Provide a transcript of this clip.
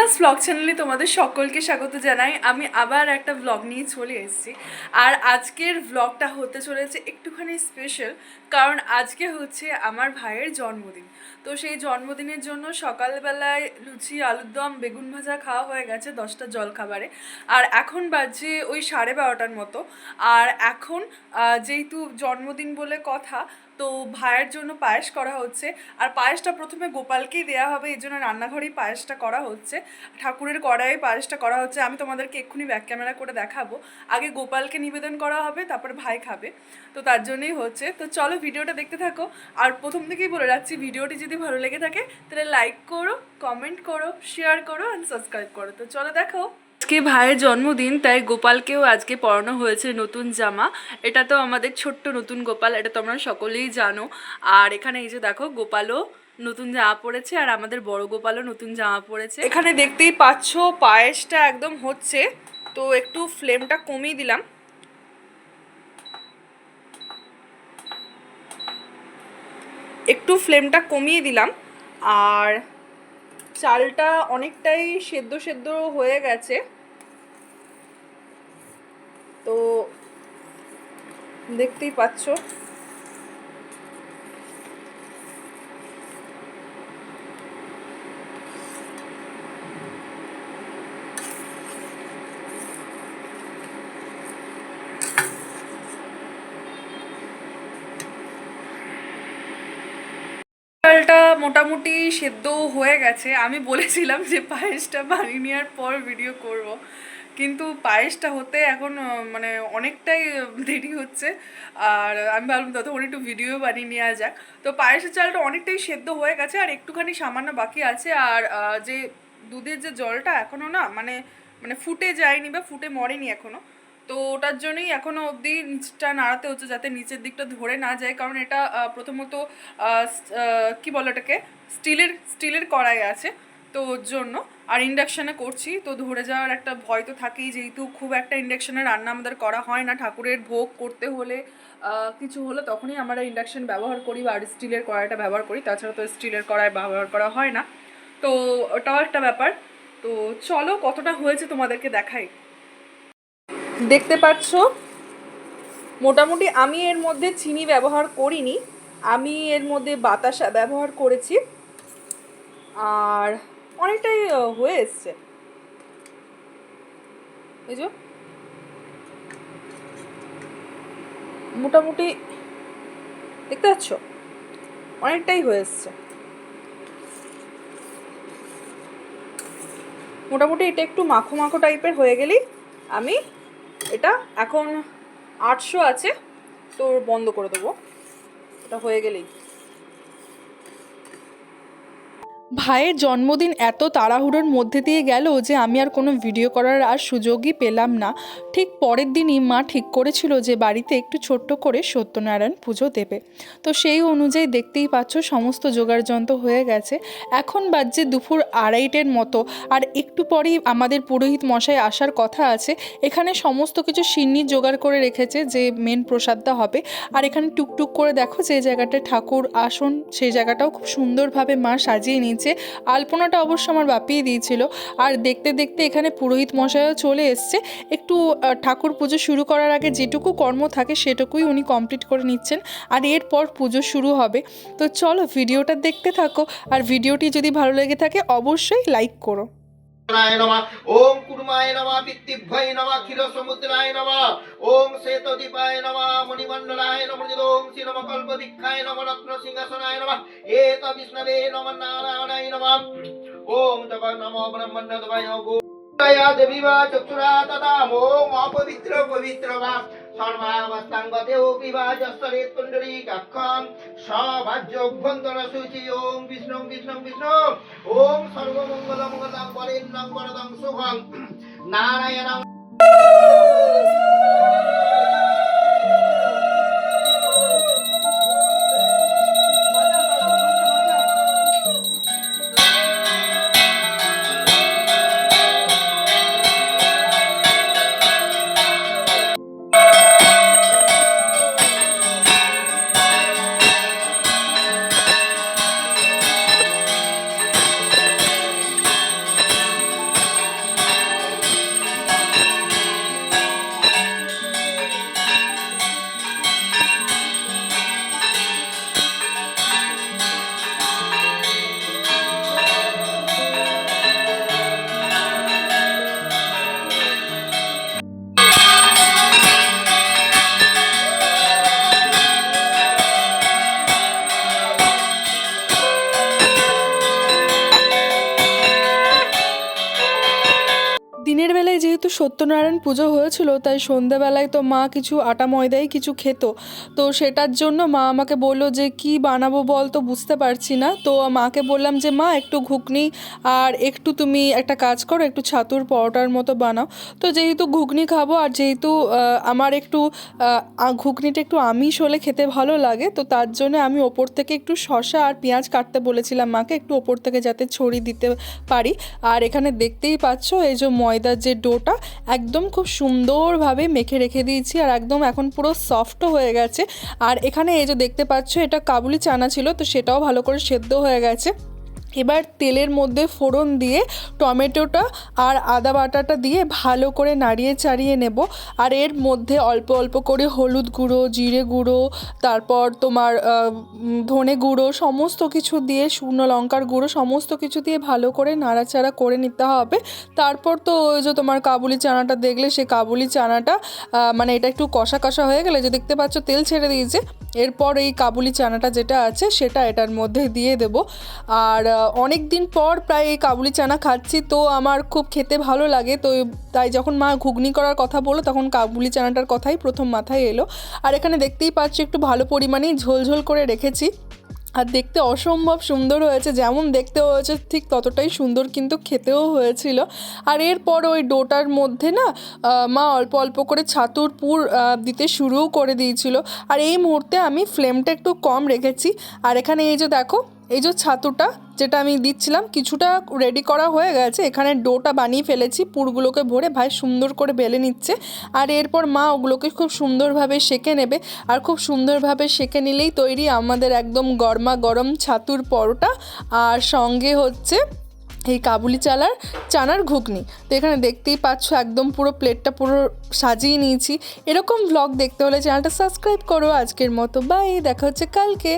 Subarna's blog চ্যানেলে তোমাদের সকলকে স্বাগত জানাই। আমি আবার একটা ব্লগ নিয়ে চলে এসেছি। আর আজকের ব্লগটা হতে চলেছে একটুখানি স্পেশাল কারণ আজকে হচ্ছে আমার ভাইয়ের জন্মদিন। তো সেই জন্মদিনের জন্য সকালবেলায় লুচি আলুর দম বেগুন ভাজা খাওয়া হয়ে গেছে দশটা জল খাবারে আর এখন বাজে ওই সাড়ে বারোটার মতো। আর এখন যেহেতু জন্মদিন বলে কথা, তো ভাইয়ের জন্য পায়েস করা হচ্ছে। আর পায়েসটা প্রথমে গোপালকেই দেওয়া হবে, এই জন্য রান্নাঘরেই পায়েসটা করা হচ্ছে। ঠাকুরের কড়াই পায়েসটা করা হচ্ছে। আমি তোমাদেরকে এক্ষুনি ব্যাক ক্যামেরা করে দেখাবো। আগে গোপালকে নিবেদন করা হবে, তারপর ভাই খাবে। তো তার জন্যই হচ্ছে। তো চলো ভিডিওটা দেখতে থাকো। আর প্রথম থেকেই বলে রাখছি, ভিডিওটি যদি ভালো লেগে থাকে, তাহলে লাইক করো কমেন্ট করো শেয়ার করো অ্যান্ড সাবস্ক্রাইব করো। তো চলো দেখো। আজকে ভাইয়ের জন্মদিন, তাই গোপালকেও আজকে পরানো হয়েছে নতুন জামা। এটা তো আমাদের ছোট্ট নতুন গোপাল, এটা তোমরা সকলেই জানো। আর এখানে এই যে দেখো, গোপালও নতুন জামা পড়েছে আর আমাদের বড় গোপালও নতুন জামা পড়েছে এখানে দেখতেই পাচ্ছ, পায়েসটা একদম হচ্ছে। তো একটু ফ্লেমটা কমিয়ে দিলাম। একটু ফ্লেমটা কমিয়ে দিলাম আর চালটা অনেকটাই সেদ্ধ সেদ্ধ হয়ে গেছে। তো দেখতেই পাচ্ছ চালটা মোটামুটি সেদ্ধ হয়ে গেছে। আমি বলেছিলাম যে পায়েসটা বানিয়ে নেওয়ার পর ভিডিও করব। কিন্তু পায়েসটা হতে এখন মানে অনেকটাই দেরি হচ্ছে। আর আমি ভাবলাম ততক্ষণ একটু ভিডিও বানিয়ে নেওয়া যাক। তো পায়েসের চালটা অনেকটাই সেদ্ধ হয়ে গেছে আর একটুখানি সামান্য বাকি আছে। আর যে দুধের যে জলটা এখনও না মানে মানে ফুটে যায়নি বা ফুটে মরেনি এখনও তো ওটার জন্যই এখনও অবধি নিচটা নাড়াতে হচ্ছে যাতে নিচের দিকটা ধরে না যায়, কারণ এটা প্রথমত কি বলে এটাকে স্টিলের স্টিলের কড়াই আছে, তো ওর জন্য। আর ইন্ডাকশানে করছি, তো ধরে যাওয়ার একটা ভয় তো থাকেই, যেহেতু খুব একটা ইন্ডাকশানে রান্না আমাদের করা হয় না, ঠাকুরের ভোগ করতে হলে কিছু হলে তখনই আমরা ইন্ডাকশান ব্যবহার করি বা স্টিলের কড়াইটা ব্যবহার করি, তাছাড়া তো স্টিলের কড়াই ব্যবহার করা হয় না। তো ওটাও একটা ব্যাপার। তো চলো, কতটা হয়েছে তোমাদেরকে দেখাই। দেখতে পাচ্ছ? মোটামুটি আমি এর মধ্যে চিনি ব্যবহার করিনি। আমি এর মধ্যে বাতাসা ব্যবহার করেছি। আর অনেকটাই হয়ে এসছে। এই যে। মোটামুটি দেখতে পাচ্ছ? অনেকটাই হয়ে এসছে। মোটামুটি এটা একটু মাখো মাখো টাইপের হয়ে গেলেই আমি এটা এখন আটশো আছে তো বন্ধ করে দেবো। এটা হয়ে গেলেই। ভাইয়ের জন্মদিন এত তাড়াহুড়োর মধ্যে দিয়ে গেল যে আমি আর কোনো ভিডিও করার আর সুযোগই পেলাম না। ঠিক পরের দিনই মা ঠিক করেছিল যে বাড়িতে একটু ছোট্ট করে সত্যনারায়ণ পুজো দেবে। তো সেই অনুযায়ী দেখতেই পাচ্ছ সমস্ত জোগাড় যন্ত্র হয়ে গেছে। এখন বাজছে দুপুর আড়াইটের মতো আর একটু পরেই আমাদের পুরোহিত মশাই আসার কথা আছে। এখানে সমস্ত কিছু সিন্নি জোগাড় করে রেখেছে যে মেন প্রসাদটা হবে। আর এখানে টুকটুক করে দেখো যে জায়গাটায় ঠাকুর আসন সেই জায়গাটাও খুব সুন্দরভাবে মা সাজিয়ে নিয়েছে। আলপনাটা অবশ্য আমার বাপিয়ে দিয়েছিল। আর দেখতে দেখতে এখানে পুরোহিত মশাইও চলে এসছে। একটু ঠাকুর পুজো শুরু করার আগে যেটুকু কর্ম থাকে সেটুকুই উনি কমপ্লিট করে নিচ্ছেন। আর এরপর পুজো শুরু হবে। তো চলো ভিডিওটা দেখতে থাকো। আর ভিডিওটি যদি ভালো লেগে থাকে অবশ্যই লাইক করো। নারায়ণ নমঃ ওম কুর্মায় নমঃ নমা ক্ষীর সমুদ্রায় নমা ওম শ্বেতদীপায় নমা মণিমণ্ডলায় নমঃ ওম শ্রী নমঃ কল্পবৃক্ষায় নম রত্ন সিংহাসনায় নমা এত বিষ্ণবে নম নারায়ণায় নমা ওম তপ নমঃ ব্রহ্মণ্যদবায় গো দেবীবা চক্ষুরা তথা মোম অপবিত্র পবিত্র বা সর্বাবস্থাঙ্গতে পিবা যশ্বরে কুণ্ডলী কাক্ষম সভাজ্য অভ্যন্তর শুচি বিষ্ণু বিষ্ণু বিষ্ণু। ওম সর্বমঙ্গল মঙ্গলম দিনের বেলায় যেহেতু সত্যনারায়ণ পুজো হয়েছিল, তাই সন্ধেবেলায় তো মা কিছু আটা ময়দাই কিছু খেত। তো সেটার জন্য মা আমাকে বলল যে, কি বানাবো বল তো, বুঝতে পারছি না। তো মাকে বললাম যে, মা, একটু ঘুগনি আর একটু তুমি একটা কাজ করো, একটু ছাতুর পরোটার মতো বানাও। তো যেহেতু ঘুগনি খাব আর যেহেতু আমার একটু ঘুগনিটা একটু আমিষ হলে খেতে ভালো লাগে, তো তার জন্য আমি ওপর থেকে একটু শসা আর পেঁয়াজ কাটতে বলেছিলাম মাকে, একটু ওপর থেকে যাতে ছড়িয়ে দিতে পারি। আর এখানে দেখতেই পাচ্ছ, এই যে ময়দার যে ডোটা একদম খুব সুন্দরভাবে মেখে রেখে দিয়েছি আর একদম এখন পুরো সফটও হয়ে গেছে। আর এখানে এই যে দেখতে পাচ্ছ, এটা কাবুলি চানা ছিল, তো সেটাও ভালো করে সেদ্ধ হয়ে গেছে। এবার তেলের মধ্যে ফোড়ন দিয়ে টমেটোটা আর আদা বাটাটা দিয়ে ভালো করে নাড়িয়ে চাড়িয়ে নেব। আর এর মধ্যে অল্প অল্প করে হলুদ গুঁড়ো, জিরে গুঁড়ো, তারপর তোমার ধনে গুঁড়ো সমস্ত কিছু দিয়ে, শুকনো লঙ্কার গুঁড়ো সমস্ত কিছু দিয়ে ভালো করে নাড়াচাড়া করে নিতে হবে। তারপর তো ওই যে তোমার কাবুলি চানাটা দেখলে, সে কাবুলি চানাটা মানে এটা একটু কষা কষা হয়ে গেলে, যে দেখতে পাচ্ছ তেল ছেড়ে দিয়েছে, এরপর এই কাবুলি চানাটা যেটা আছে, সেটা এটার মধ্যে দিয়ে দেব। আর অনেক দিন পর প্রায় এই কাবুলি চানা খাচ্ছি, তো আমার খুব খেতে ভালো লাগে। তো তাই যখন মা ঘুগনি করার কথা বলল, তখন কাবুলি চানাটার কথাই প্রথম মাথায় এলো। আর এখানে দেখতেই পাচ্ছি, একটু ভালো পরিমাণেই ঝোলঝোল করে রেখেছি। আর দেখতে অসম্ভব সুন্দর হয়েছে, যেমন দেখতে হয়েছে ঠিক ততটাই সুন্দর কিন্তু খেতেও হয়েছিল। আর এরপর ওই ডোটার মধ্যে না মা অল্প অল্প করে ছাতুর পুর দিতে শুরুও করে দিয়েছিল। আর এই মুহূর্তে আমি ফ্লেমটা একটু কম রেখেছি। আর এখানে এই যে দেখো এই যে ছাতুটা যেটা আমি দিচ্ছিলাম, কিছুটা রেডি করা হয়ে গেছে। এখানে ডোটা বানিয়ে ফেলেছি, পুরগুলোকে ভরে ভাই সুন্দর করে বেলে নিচ্ছে। আর এরপর মা ওগুলোকে খুব সুন্দরভাবে সেঁকে নেবে। আর খুব সুন্দরভাবে সেঁকে নিলেই তৈরি আমাদের একদম গরমা গরম ছাতুর পরোটা। আর সঙ্গে হচ্ছে এই কাবুলি চালার চানার ঘুগনি। তো এখানে দেখতেই পাচ্ছ একদম পুরো প্লেটটা পুরো সাজিয়ে নিয়েছি। এরকম ব্লগ দেখতে হলে চ্যানেলটা সাবস্ক্রাইব করো। আজকের মতো বাই দেখা হচ্ছে কালকে।